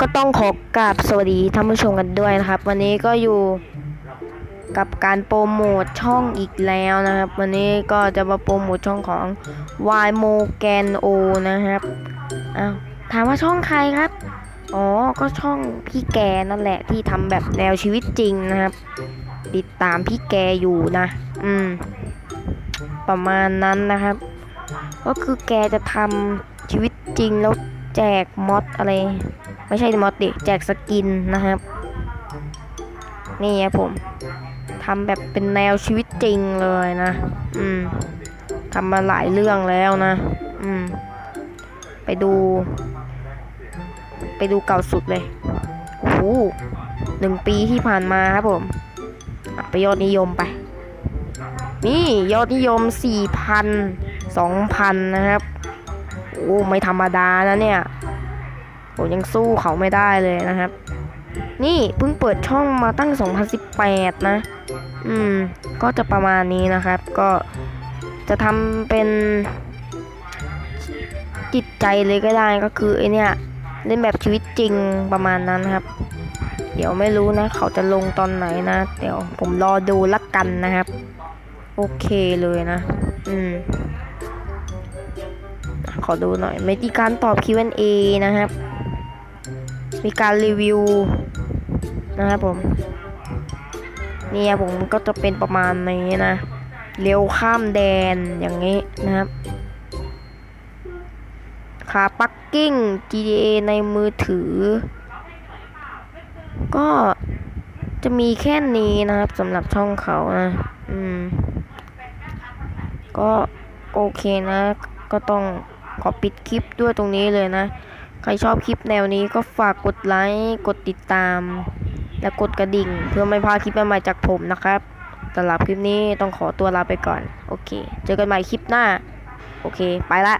ก็ต้องขอกราบสวัสดีท่านผู้ชมกันด้วยนะครับ วันนี้ก็อยู่กับการโปรโมทช่องอีกแล้วนะครับ วันนี้ก็จะมาโปรโมทช่องของ y m o g a n o นะครับอ้าวถามว่าช่องใครครับ อ๋อ ก็ช่องพี่แกนั่นแหละที่ทำแบบแนวชีวิตจริงนะครับ ติดตามพี่แกอยู่นะ อืม ประมาณนั้นนะครับ ก็คือแกจะทำชีวิตจริงแล้ว แจกมอดอะไร ไม่ใช่มอดดิ แจกสกินนะครับ นี่ครับผมทำแบบเป็นแนวชีวิตจริงเลยนะ อืมทำมาหลายเรื่องแล้วนะ อืม ไปดู ไปดูเก่าสุดเลยโอ้หหนึ่งปีที่ผ่านมาครับผมไปยอดนิยมไป นี่ยอดนิยม4,000 2,000นะครับ โอ้ไม่ธรรมดานะเนี่ย ผมยังสู้เขาไม่ได้เลยนะครับ นี่เพิ่งเปิดช่องมาตั้ง 2018 นะ อืม ก็จะประมาณนี้นะครับ ก็จะทำเป็นจิตใจเลยก็ได้ก็คือไอเนี่ยเล่นแบบชีวิตจริงประมาณนั้นครับ เดี๋ยวไม่รู้นะ เขาจะลงตอนไหนนะ เดี๋ยวผมรอดูละกันนะครับ โอเคเลยนะ อืม อดูหน่อยมีการตอบ Q&A นะครับ มีการรีวิวนะครับผมเนี่ยผมก็จะเป็นประมาณนี้นะเร็วข้ามแดนอย่างนี้นะครับขาปักกิ้ง GTA ในมือถือ ก็จะมีแค่นี้นะครับสำหรับช่องเขานะ อืม ก็โอเคนะ ก็ต้อง ขอปิดคลิปด้วยตรงนี้เลยนะ ใครชอบคลิปแนวนี้ก็ฝากกดไลค์กดติดตาม และกดกระดิ่ง เพื่อไม่พลาดคลิปใหม่ๆจากผมนะครับสำหรับคลิปนี้ต้องขอตัวลาไปก่อน โอเค เจอกันใหม่คลิปหน้า โอเค ไปละ